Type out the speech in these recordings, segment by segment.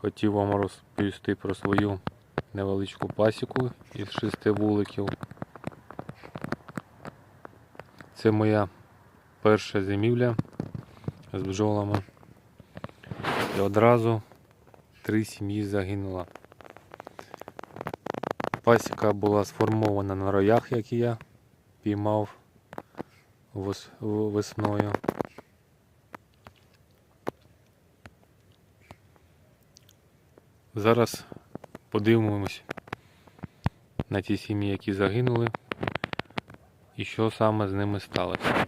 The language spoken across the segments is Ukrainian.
Хотів вам розповісти про свою невеличку пасіку із шести вуликів. Це моя перша зимівля з бджолами. І одразу три сім'ї загинуло. Пасіка була сформована на роях, які я піймав вес- весною. Зараз подивимось на ті сім'ї, які загинули, і що саме з ними сталося.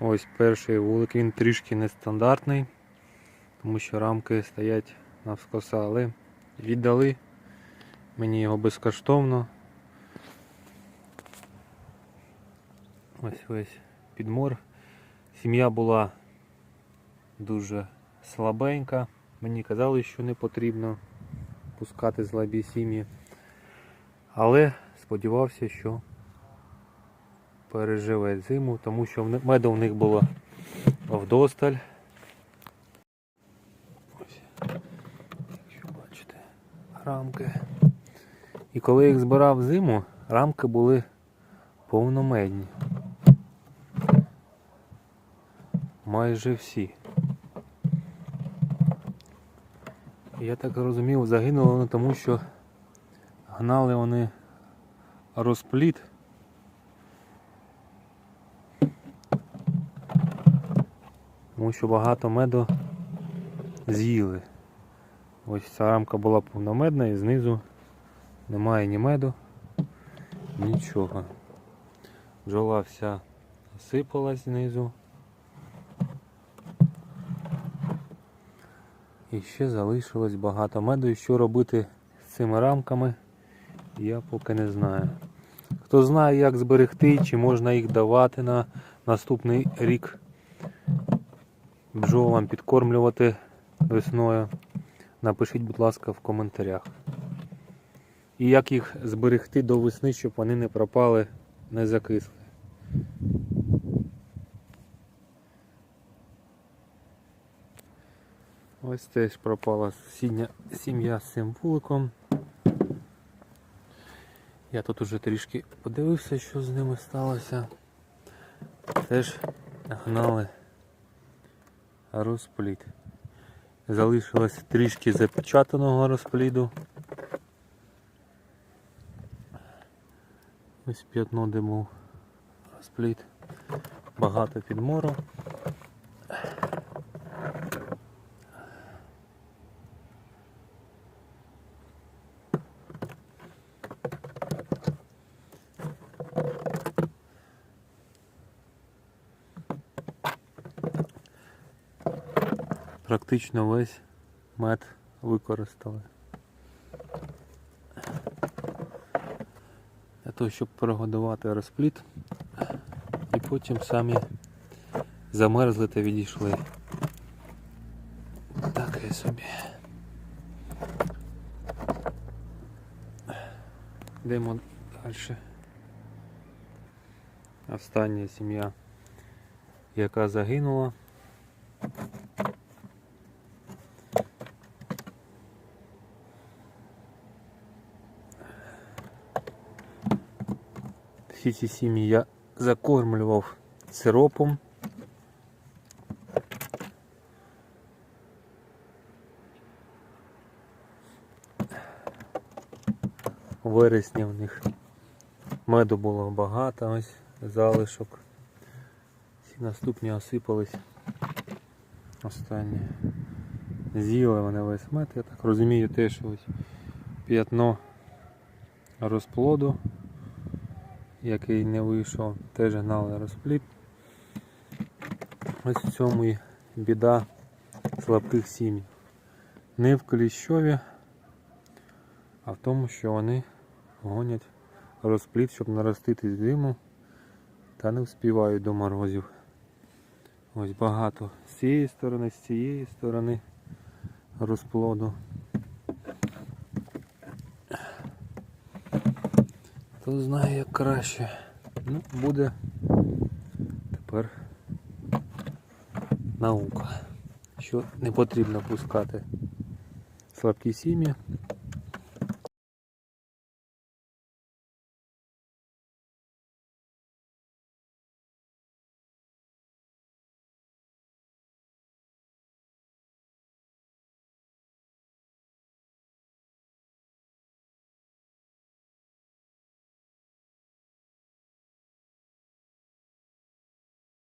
Ось перший вулик, він трішки нестандартний, тому що рамки стоять навскоса, але віддали мені його безкоштовно. Ось весь підмор. Сім'я була дуже слабенька. Мені казали, що не потрібно пускати слабі сім'ї. Але сподівався, що переживе зиму, тому що меду в них було вдосталь. Якщо бачите, рамки. І коли їх збирав зиму, рамки були повномедні. Майже всі. Я так розумів, загинули вони тому, що гнали вони розпліт. Тому що багато меду з'їли. Ось ця рамка була повномедна і знизу немає ні меду, нічого. Бджола вся сипалась знизу. І ще залишилось багато меду. І що робити з цими рамками, я поки не знаю. Хто знає, як зберегти, чи можна їх давати на наступний рік бджолам підкормлювати весною, напишіть, будь ласка, в коментарях. І як їх зберегти до весни, щоб вони не пропали, не закисли. Ось теж пропала сім'я з цим вуликом. Я тут уже трішки подивився, що з ними сталося. Теж гнали розплід. Залишилось трішки запечатаного розпліду. Ось п'ятно був розплід. Багато підмору. Практично весь мед використали. Для того, щоб перегодувати розпліт і потім самі замерзли та відійшли. Таке собі. Йдемо далі. Остання сім'я, яка загинула. Всі ці сім'ї я закормлював сиропом. У вересні в них меду було багато, ось залишок. Всі наступні осипались. Останні. З'їли вони весь мед, я так розумію, теж ось п'ятно розплоду який не вийшов, теж гнали розплід. Ось в цьому і біда слабких сім'їв. Не в кліщові, а в тому, що вони гонять розплід, щоб наростити зиму та не вспівають до морозів. Ось багато з цієї сторони, з цієї сторони розплоду. Хто знає як краще. Ну, Буде тепер наука, що не потрібно пускати слабкі сім'ї.